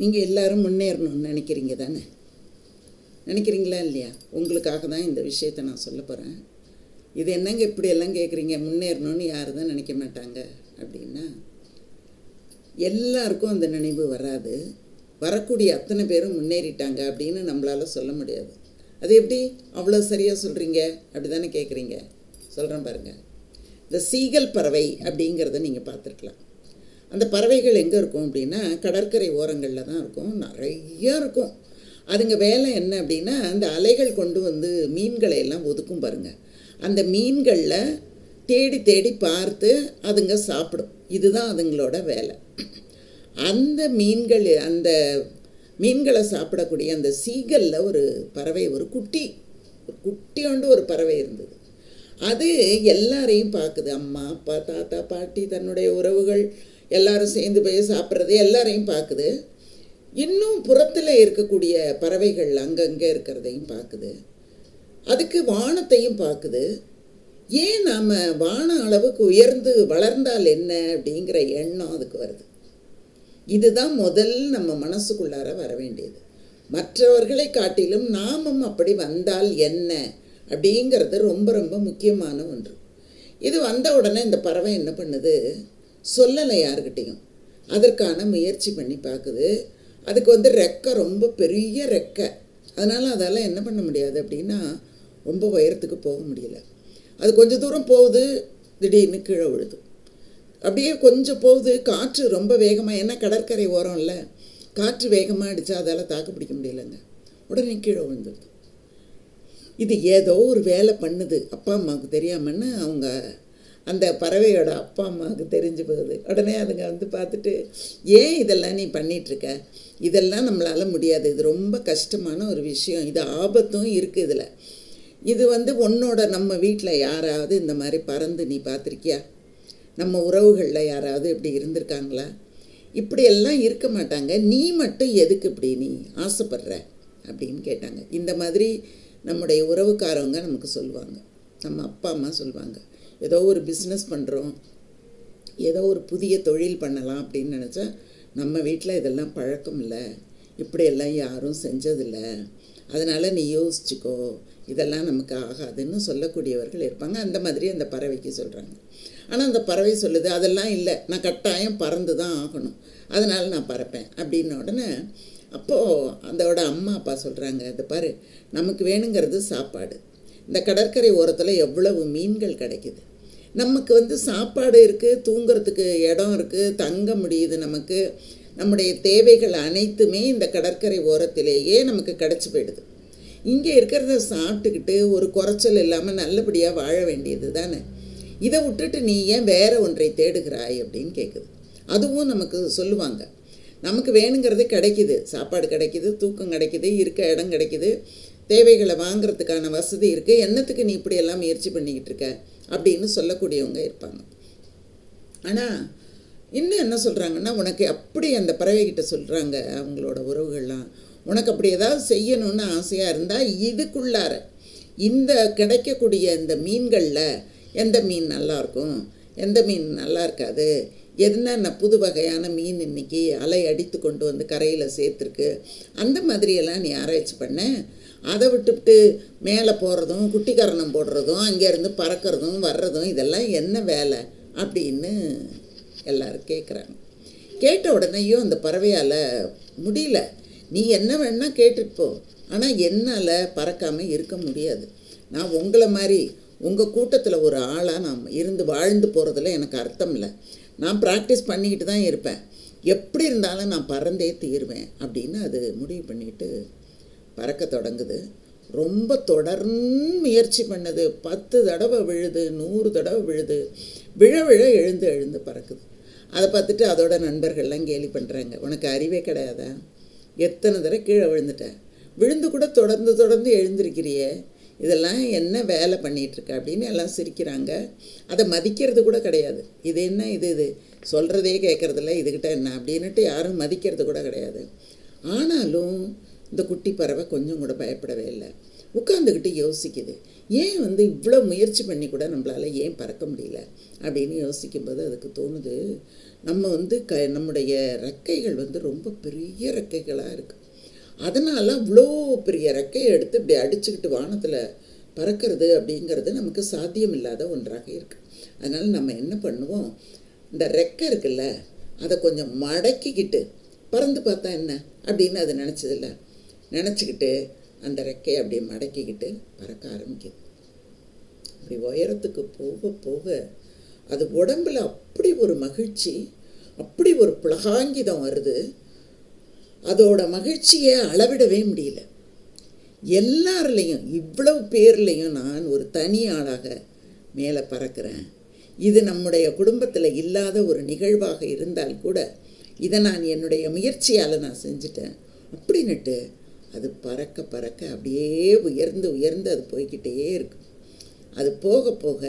நீங்கள் எல்லாரும் முன்னேறணும்னு நினைக்கிறீங்க தானே? நினைக்கிறீங்களா இல்லையா? உங்களுக்காக தான் இந்த விஷயத்தை நான் சொல்ல போகிறேன் இது என்னங்க இப்படியெல்லாம் கேட்குறீங்க முன்னேறணும்னு யார் தான் நினைக்க மாட்டாங்க அப்படின்னா எல்லாருக்கும் அந்த நினைவு வராது. வரக்கூடிய அத்தனை பேரும் முன்னேறிட்டாங்க அப்படின்னு நம்மளால் சொல்ல முடியாது. அது எப்படி? அவ்வளோ சரியாக சொல்கிறீங்க அப்படி தானே கேட்குறீங்க சொல்கிறேன் பாருங்கள் இந்த சீகல் பறவை அப்படிங்கிறத நீங்கள் பார்த்துருக்கலாம். அந்த பறவைகள் எங்கே இருக்கும் அப்படின்னா கடற்கரை ஓரங்களில் தான் இருக்கும். நிறைய இருக்கும். அதுங்க வேலை என்ன அப்படின்னா அந்த அலைகள் கொண்டு வந்து மீன்களை எல்லாம் ஒதுக்கும் பாருங்கள் அந்த மீன்களில் தேடி தேடி பார்த்து அதுங்க சாப்பிடும். இதுதான் அதுங்களோட வேலை. அந்த மீன்கள் அந்த மீன்களை சாப்பிடக்கூடிய அந்த சீகலில் ஒரு பறவை ஒரு குட்டி ஒரு குட்டியோண்டு ஒரு பறவை இருந்தது. அது எல்லாரையும் பார்க்குது. அம்மா அப்பா தாத்தா பாட்டி தன்னுடைய உறவுகள் எல்லாரும் சேர்ந்து போய் சாப்பிட்றது எல்லாரையும் பார்க்குது. இன்னும் புறத்தில் இருக்கக்கூடிய பறவைகள் அங்கங்கே இருக்கிறதையும் பார்க்குது. அதுக்கு வானத்தையும் பார்க்குது. ஏன் நாம் வான அளவுக்கு உயர்ந்து வளர்ந்தால் என்ன அப்படிங்கிற எண்ணம் அதுக்கு வருது. இதுதான் முதல் நம்ம மனசுக்குள்ளார வர வேண்டியது. மற்றவர்களை காட்டிலும் நாமும் அப்படி வந்தால் என்ன? அப்படிங்கிறது ரொம்ப ரொம்ப முக்கியமான ஒன்று. இது வந்த உடனே இந்த பறவை என்ன பண்ணுது? சொல்லலை யாருக்கிட்டேயும் அதற்கான முயற்சி பண்ணி பார்க்குது. அதுக்கு வந்து ரெக்கை ரொம்ப பெரிய ரெக்கை. அதனால் அதால் என்ன பண்ண முடியாது அப்படின்னா ரொம்ப உயரத்துக்கு போக முடியல. அது கொஞ்சம் தூரம் போகுது திடீர்னு கீழே விழுது. அப்படியே கொஞ்சம் போகுது காற்று ரொம்ப வேகமாக ஏன்னா கடற்கரை ஓரம் இல்லை காற்று வேகமாக அடித்தா அதால் தாக்கு பிடிக்க முடியலங்க. உடனே கீழே விழுந்துடுது இது ஏதோ ஒரு வேலை பண்ணுது. அப்பா அம்மாவுக்கு தெரியாமன்னு அவங்க அந்த பறவையோட அப்பா அம்மாவுக்கு தெரிஞ்சு போகுது. உடனே அதுங்க வந்து பார்த்துட்டு ஏன் இதெல்லாம் நீ பண்ணிகிட்ருக்க இதெல்லாம் நம்மளால் முடியாது. இது ரொம்ப கஷ்டமான ஒரு விஷயம். இது ஆபத்தும் இருக்குது இதில். இது வந்து உன்னோட நம்ம வீட்டில் யாராவது இந்த மாதிரி பறந்து நீ பார்த்துருக்கியா? நம்ம உறவுகளில் யாராவது இப்படி இருந்திருக்காங்களா? இப்படியெல்லாம் இருக்க மாட்டாங்க. நீ மட்டும் எதுக்கு இப்படி நீ ஆசைப்படுற? அப்படின்னு கேட்டாங்க. இந்த மாதிரி நம்முடைய உறவுக்காரவங்க நமக்கு சொல்லுவாங்க. நம்ம அப்பா அம்மா சொல்லுவாங்க. ஏதோ ஒரு பிஸ்னஸ் பண்ணுறோம் ஏதோ ஒரு புதிய தொழில் பண்ணலாம் அப்படின்னு நினச்சா நம்ம வீட்டில் இதெல்லாம் பழக்கம் இல்லை. இப்படியெல்லாம் யாரும் செஞ்சதில்லை. அதனால் நீ யோசிச்சுக்கோ. இதெல்லாம் நமக்கு ஆகாதுன்னு சொல்லக்கூடியவர்கள் இருப்பாங்க. அந்த மாதிரி அந்த பறவைக்கு சொல்கிறாங்க ஆனால் அந்த பறவை சொல்லுது அதெல்லாம் இல்லை. நான் கட்டாயம் பறந்து தான் ஆகணும். அதனால் நான் பறப்பேன். அப்படின்ன உடனே அப்போது அதோட அம்மா அப்பா சொல்கிறாங்க இது பாரு நமக்கு வேணுங்கிறது சாப்பாடு. இந்த கடற்கரை ஓரத்தில் எவ்வளவு மீன்கள் கிடைக்குது. நமக்கு வந்து சாப்பாடு இருக்குது தூங்குறதுக்கு இடம் இருக்குது தங்க முடியுது நமக்கு. நம்முடைய தேவைகள் அனைத்துமே இந்த கடற்கரை ஓரத்திலேயே நமக்கு கிடச்சி போயிடுது. இங்கே இருக்கிறத சாப்பிட்டுக்கிட்டு ஒரு குறைச்சல் இல்லாமல் நல்லபடியாக வாழ வேண்டியது தானே? இதை விட்டுட்டு நீ ஏன் வேற ஒன்றை தேடுகிறாய்? அப்படின்னு கேட்குது அதுவும் நமக்கு சொல்லுவாங்க. நமக்கு வேணுங்கிறது கிடைக்குது. சாப்பாடு கிடைக்குது தூக்கம் கிடைக்குது இருக்க இடம் கிடைக்குது. தேவைகளை வாங்குறதுக்கான வசதி இருக்குது என்னத்துக்கு நீ இப்படியெல்லாம் முயற்சி பண்ணிக்கிட்டு இருக்க? அப்படின்னு சொல்லக்கூடியவங்க இருப்பாங்க. ஆனால் இன்னும் என்ன சொல்கிறாங்கன்னா உனக்கு அப்படி அந்த பறவைகிட்ட சொல்கிறாங்க அவங்களோட உறவுகள்லாம். உனக்கு அப்படி ஏதாவது செய்யணும்னு ஆசையாக இருந்தால் இதுக்குள்ளார இந்த கிடைக்கக்கூடிய இந்த மீன்களில் எந்த மீன் நல்லாயிருக்கும் எந்த மீன் நல்லா இருக்காது? என்னென்ன புது வகையான மீன் இன்னைக்கு அலை அடித்து கொண்டு வந்து கரையில் சேர்த்துருக்கு? அந்த மாதிரியெல்லாம் நீ ஆராய்ச்சி பண்ண. அதை விட்டுவிட்டு மேலே போகிறதும் குட்டிக்கரணம் போடுறதும் அங்கேருந்து பறக்கிறதும் வர்றதும் இதெல்லாம் என்ன வேலை அப்படின்னு எல்லோரும் கேட்குறாங்க கேட்ட உடனேயும் அந்த பறவையால் முடியல. நீ என்ன வேணால் கேட்டுட்டு போ. ஆனால் என்னால் பறக்காமல் இருக்க முடியாது. நான் உங்களை மாதிரி உங்கள் கூட்டத்தில் ஒரு ஆளாக நான் இருந்து வாழ்ந்து போகிறதுல எனக்கு அர்த்தம் இல்லை. நான் ப்ராக்டிஸ் பண்ணிக்கிட்டு தான் இருப்பேன். எப்படி இருந்தாலும் நான் பறந்தே தீருவேன் அப்படின்னு அது முடிவு பண்ணிட்டு பறக்க தொடங்குது. ரொம்ப தொடர்ந்து முயற்சி பண்ணுது. பத்து தடவை விழுது நூறு தடவை விழுது. விழ விழ எழுந்து எழுந்து பறக்குது. அதை பார்த்துட்டு அதோட நண்பர்கள்லாம் கேலி பண்ணுறாங்க உனக்கு அறிவே கிடையாதா? எத்தனை தடவை கீழே விழுந்துட்ட? விழுந்து கூட தொடர்ந்து தொடர்ந்து எழுந்திருக்கிறியே. இதெல்லாம் என்ன வேலை பண்ணிகிட்ருக்க அப்படின்னு எல்லாம் சிரிக்கிறாங்க. அதை மதிக்கிறது கூட கிடையாது. இது என்ன இது இது? சொல்கிறதே கேட்குறதில்ல இதுக்கிட்ட என்ன அப்படின்ட்டு யாரும் மதிக்கிறது கூட கிடையாது. ஆனாலும் இந்த குட்டி பறவை கொஞ்சம் கூட பயப்படவே இல்லை. உட்காந்துக்கிட்டு யோசிக்குது. ஏன் வந்து இவ்வளோ முயற்சி பண்ணி கூட நம்மளால் ஏன் பறக்க முடியல அப்படின்னு யோசிக்கும்போது அதுக்கு தோணுது நம்ம வந்து க நம்முடைய ரெக்கைகள் வந்து ரொம்ப பெரிய ரெக்கைகளாக இருக்குது அதனால் அவ்வளோ பெரிய ரெக்கையை எடுத்து இப்படி அடிச்சுக்கிட்டு வானத்தில் பறக்கிறது அப்படிங்கிறது நமக்கு சாத்தியமில்லாத ஒன்றாக இருக்குது அதனால் நம்ம என்ன பண்ணுவோம்? இந்த ரெக்கை இருக்குல்ல அதை கொஞ்சம் மடக்கிக்கிட்டு பறந்து பார்த்தா என்ன அப்படின்னு அது நினச்சதில்ல. நினச்சிக்கிட்டு அந்த ரெக்கையை அப்படியே மடக்கிக்கிட்டு பறக்க ஆரம்பிக்குது. அப்படி உயரத்துக்கு போக போக அது உடம்பில் அப்படி ஒரு மகிழ்ச்சி அப்படி ஒரு புலகாங்கிதம் வருது. அதோட மகிழ்ச்சியை அளவிடவே முடியல. எல்லாருலேயும் இவ்வளவு பேர்லேயும் நான் ஒரு தனி ஆளாக மேலே பறக்கிறேன். இது நம்முடைய குடும்பத்தில் இல்லாத ஒரு நிகழ்வாக இருந்தால் கூட இதை நான் என்னுடைய முயற்சியால் நான் செஞ்சுட்டேன். அப்படின்னுட்டு அது பறக்க பறக்க அப்படியே உயர்ந்து உயர்ந்து அது போய்கிட்டே இருக்கும். அது போக போக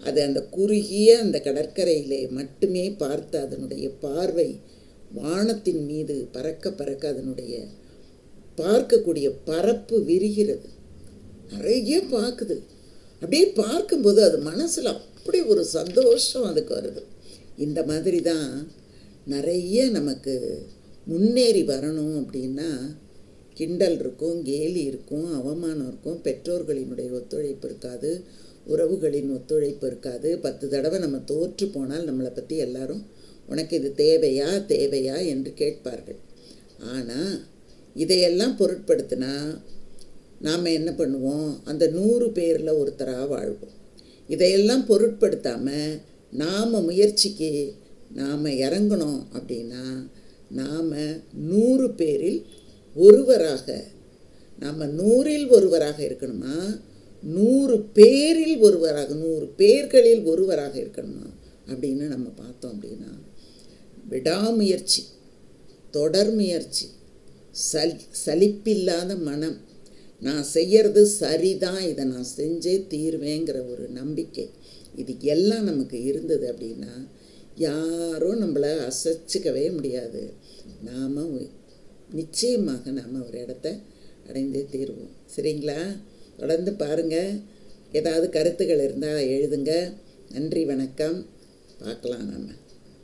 அது அந்த குறுகிய அந்த கடற்கரையிலே மட்டுமே பார்த்து அதனுடைய பார்வை வானத்தின் மீது பறக்க பறக்க அதனுடைய பார்க்கக்கூடிய பரப்பு விரிகிறது. நிறைய பார்க்குது. அப்படியே பார்க்கும்போது அது மனசில் அப்படி ஒரு சந்தோஷம் அதுக்கு வருது. இந்த மாதிரி தான் நிறைய நமக்கு முன்னேறி வரணும் அப்படின்னா கிண்டல் இருக்கும் கேலி இருக்கும் அவமானம் இருக்கும் பெற்றோர்களினுடைய ஒத்துழைப்பு இருக்காது உறவுகளின் ஒத்துழைப்பு இருக்காது. பத்து தடவை நம்ம தோற்று போனால் நம்மளை பற்றி எல்லாரும் உனக்கு இது தேவையா தேவையா என்று கேட்பார்கள். ஆனால் இதையெல்லாம் பொருட்படுத்தினா நாம் என்ன பண்ணுவோம்? அந்த நூறு பேரில் ஒருத்தராக வாழ்வோம். இதையெல்லாம் பொருட்படுத்தாமல் நாம் முயற்சிக்கு நாம் இறங்கணும் அப்படின்னா நாம் நூறு பேரில் ஒருவராக நாம் நூறில் ஒருவராக இருக்கணுமா? நூறு பேரில் ஒருவராக நூறு பேர்களில் ஒருவராக இருக்கணுமா? அப்படின்னு நம்ம பார்த்தோம் அப்படின்னா விடாமுயற்சி தொடர் முயற்சி சல் சலிப்பில்லாத மனம். நான் செய்யறது சரிதான். இதை நான் செஞ்சே தீர்வேங்கிற ஒரு நம்பிக்கை. இது எல்லாம் நமக்கு இருந்தது அப்படின்னா யாரும் நம்மளை அசைச்சிக்கவே முடியாது. நாம் நிச்சயமாக நாம் ஒரு இடத்த அடைந்தே தீர்வோம். சரிங்களா? தொடர்ந்து பாருங்கள் ஏதாவது கருத்துக்கள் இருந்தால் எழுதுங்க. நன்றி வணக்கம். பார்க்கலாம் நம்ம.